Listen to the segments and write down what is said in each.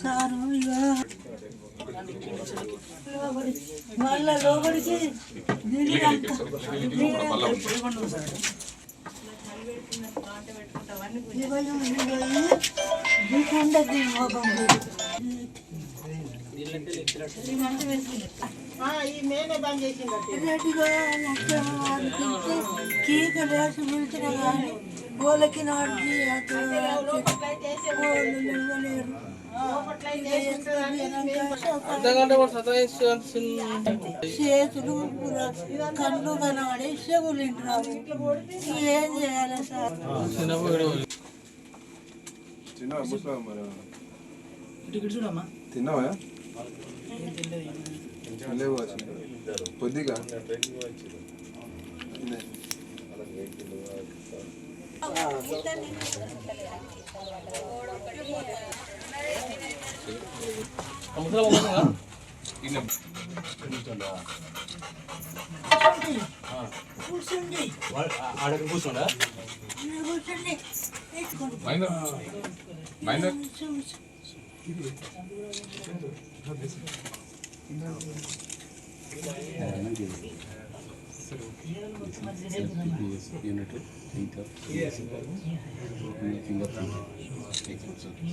Sir ఇక మళ్ళా లోపలికి దిగుండదు మొగం. రెడ్డిగా కీక లేచి పిలిచిన కానీ వాళ్ళకి నాటి చేతులు కళ్ళు కనబడి చెవులు ఇంటున్నాము ఏం చేయాలి సార్ తిన్నావా? ముసలాం మరి టికెట్ చూడమ్మా తిన్నావా లేవు కొద్దిగా తినే. కూర్చోండి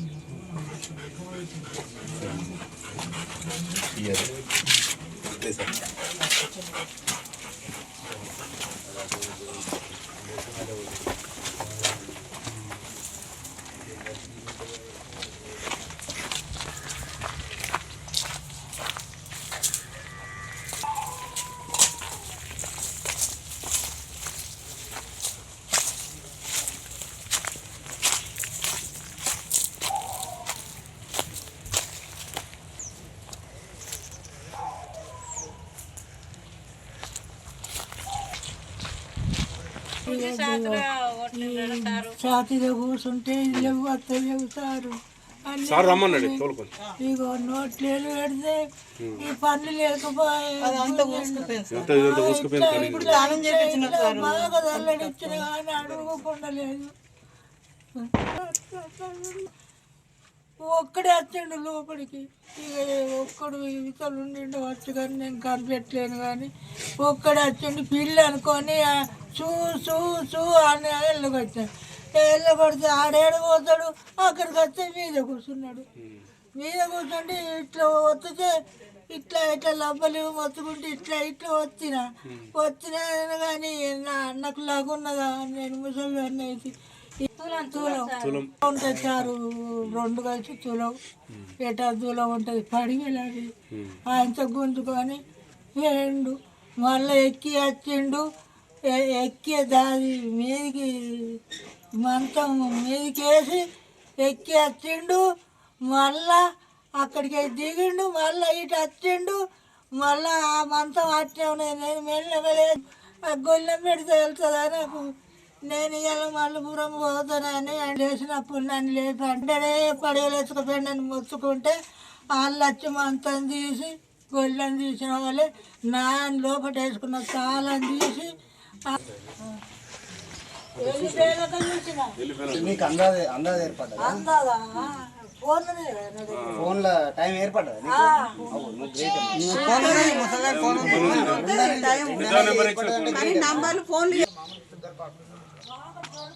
ఛాతీలో కూర్చుంటే సార్ రమ్మన్నాడు తోలుకొని. ఇగో నోట్లేలు పెడితే ఈ పన్ను లేకపోయే ఇప్పుడు దానం చేయించిన బాగా దల్లడిచ్చిన కానీ అడుగుకుండా లేదు. ఒక్కడే వచ్చిండు లోపలికి. ఇక ఒక్కడు ఇతలు ఉండిండు వచ్చు కానీ నేను కనిపెట్టలేను కానీ ఒక్కడే వచ్చిండు. పిల్లి అనుకొని చూ చూ చూ అని వెళ్ళగొచ్చాడు వెళ్ళగొడితే ఆడేడు పోతాడు అక్కడికి వస్తే మీద కూర్చున్నాడు. మీద కూర్చుంటే ఇట్లా వస్తే ఇట్లా ఇట్లా లబ్బలు మొత్తుకుంటే ఇట్లా ఇట్లా వచ్చిన వచ్చినా కానీ నా అన్నకు లాగున్నదా? నేను ముసలి అయితే. తులం ఉంటుంది చారు రెండు కలిసి తులం. ఎటా తులం ఉంటుంది పడి వెళ్ళాలి ఆయనతో గుంజుకొని వేయండు. మళ్ళీ ఎక్కి వచ్చిండు. ఎక్కి దాది మీదికి మంచం మీదికి వేసి ఎక్కి వచ్చిండు. మళ్ళా అక్కడికి దిగిండు. మళ్ళీ ఇటు వచ్చిండు. మళ్ళా ఆ మంచం అట్టే ఉన్నది. నేను మెల్లగలేదు ఆ గొల్లెం పెడితే వెళ్తుందా నాకు? నేను ఇలా మల్లపురం పోతానని లేచినప్పుడు నన్ను లేపి అంటే పడవలేసుకుపోయి నన్ను మొత్తుకుంటే వాళ్ళు వచ్చి మంచం తీసి గొల్లెం తీసిన వాళ్ళే నా లోపల వేసుకున్న తాళం తీసి మీకు అందాజ అందాజ ఏర్పడ్డా అందాదా. ఫోన్లో టైం ఫోన్ నంబర్లు ఫోన్